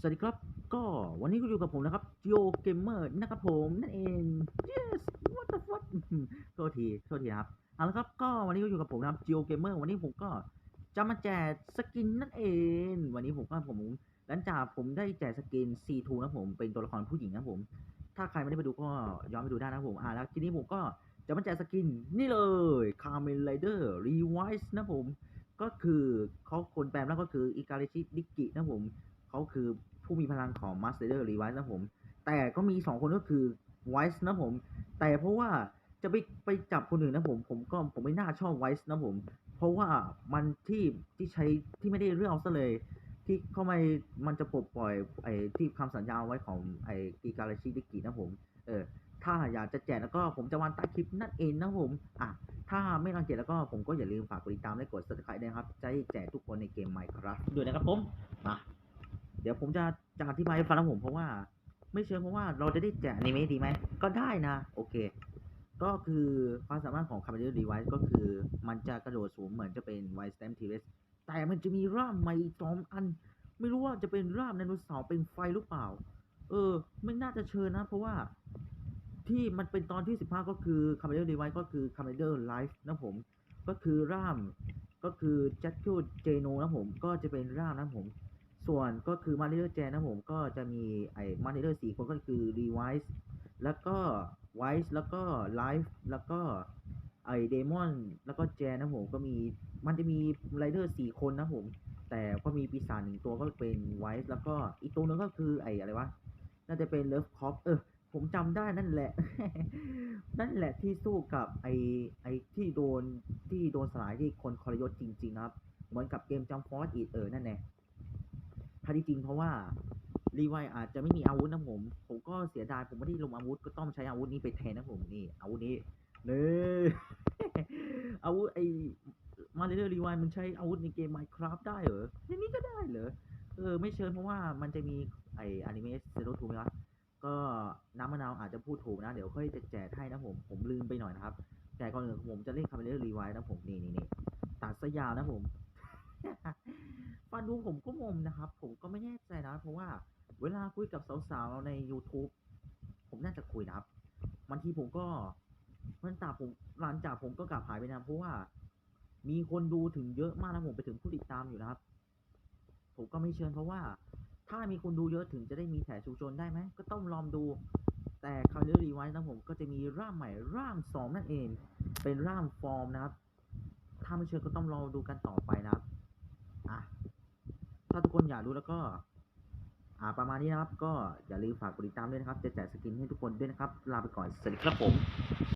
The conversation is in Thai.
สวัสดีครับ ก็วันนี้ก็อยู่กับผมนะครับ Geo Gamer นะครับผมนั่นเอง yes what the fuck โทษทีโทษทีครับเอาละครับก็วันนี้ก็อยู่กับผมนะครับ Geo Gamer วันนี้ผมก็จะมาแจกสกินนั่นเอง วันนี้ผมก็ผมหลังจากผมได้แจกสกิน C2 นะผมเป็นตัวละครผู้หญิงนะผม ถ้าใครไม่ได้ไปดูก็ย้อนไปดูได้นะผมอ่าแล้วทีนี้ผมก็จะมาแจกสกินนี่เลย Kamen Rider Revise นะผมก็คือเขาคนแปลแล้วก็คืออิการิชิดิกินะผม เขาคือผู้มีพลังของ Master Revice นะผม แต่ก็มี2คนก็คือ Wise นะผม แต่เพราะว่าจะไปไปจับคนอื่นนะผม ผมก็ผมไม่น่าชอบ Wise นะผม เพราะว่ามันที่ที่ใช้ที่ไม่ได้เรื่องเอาซะเลย ที่เข้ามามันจะปลดปล่อยไอ้ที่คำสัญญาไว้ของไอ้กิการาชิดิกินะผม เออถ้าอยากจะแจกแล้วก็ผมจะวางใต้คลิปนั่นเองนะผม อะ ถ้าไม่รังเกียจแล้วก็ผมก็อย่าลืมฝากกดติดตามและกด subscribe ด้วยนะครับ จะแจกทุกคนในเกม Minecraft ด้วยนะครับผม มา เดี๋ยวผมจะจะอธิบายให้ฟังนะผมเพราะว่า ไม่เชิงเพราะว่าเราจะได้แจกอนิเมะดีไหมก็ได้นะ โอเค ก็คือความสามารถของ c a m e r a Device ก็คือมันจะกระโดดสูงเหมือนจะเป็น White Stamp t s แต่มันจะมีร่ามใหม่สองอัน ไม่รู้ว่าจะเป็นร่ามไดโนเสาร์เป็นไฟหรือเปล่า เออ ไม่น่าจะเชิญนะ เพราะว่าที่มันเป็นตอนที่ 15 ก็คือ c a m e r a Device ก็คือ c a m e r a Life นะผมก็คือร่ามก็คือ j a c k u j e n o นะผมก็จะเป็นร่ามนะผม ส่วนก็คือมาเ e อร์แจนนะผมก็จะมีไอ้มาเ e อร์สี่คนก็คือรีไวส์แล้วก็ไวส์แล้วก็ไลฟ์แล้วก็ไอ้เดมอนแล้วก็แจนนะผมก็มีมันจะมีไรเดอร์สี่คนนะผม แต่ก็มีปีศาจหนึ่งตัวก็เป็นไวส์แล้วก็อีกตัวนึงก็คือไอ้อะไรวะน่าจะเป็นเลิฟคอปเออผมจำได้นั่นแหละ นั่นแหละที่สู้กับไอ้ไอ้ที่โดนที่โดนสลายที่คนคอรยศจริง ๆ นะครับ เหมือนกับเกมจัมฟอร์อีเออนั่นแหละ ถ้าจริงเพราะว่ารีไวอาจจะไม่มีอาวุธนะผม ผมก็เสียดายผมไม่ได้ลงอาวุธก็ต้องใช้อาวุธนี้ไปแทนนะผมนี่อาวุธนี้เน่อาวุธไอมาเรเดอร์รีไวมันใช้อาวุธในเกม Minecraft ได้เหรออย่างนี้ก็ได้เหรอเออไม่เชิญเพราะว่ามันจะมีไออนิเมะเซโรทูนะก็น้ำมะนาวอาจจะพูดถูกนะ เดี๋ยวค่อยจะแจกให้นะผมผมลืมไปหน่อยนะครับ แต่ก่อนอื่นผมจะเล่นคาเมเลอร์รีไวนะผมนี่นี่นี่ตัดสยาวนะผม ฟันดูผมก็งงนะครับ ผมก็ไม่แน่ใจนะเพราะว่า เวลาคุยกับสาวๆใน YouTube ผมน่าจะคุยนะครับบางทีผมก็มันจากผมหลังจากผมก็กลับหายไปนะเพราะว่า มีคนดูถึงเยอะมากนะผมไปถึงผู้ติดตามอยู่นะครับ ผมก็ไม่เชิญเพราะว่า ถ้ามีคนดูเยอะถึงจะได้มีแถชุมชนได้ไหมก็ต้องลองดู แต่คาร์เรีไวท์นะผมก็จะมีร่างใหม่ร่างสองนั่นเอง เป็นร่างฟอร์มนะครับ ถ้าไม่เชื่อก็ต้องรอดูกันต่อไปนะครับ ถ้าทุกคนอยากรู้แล้วก็ อ่าประมาณนี้นะครับ ก็อย่าลืมฝากกดติดตามด้วยนะครับ จะแจกสกินให้ทุกคนด้วยนะครับ ลาไปก่อน สวัสดีครับผม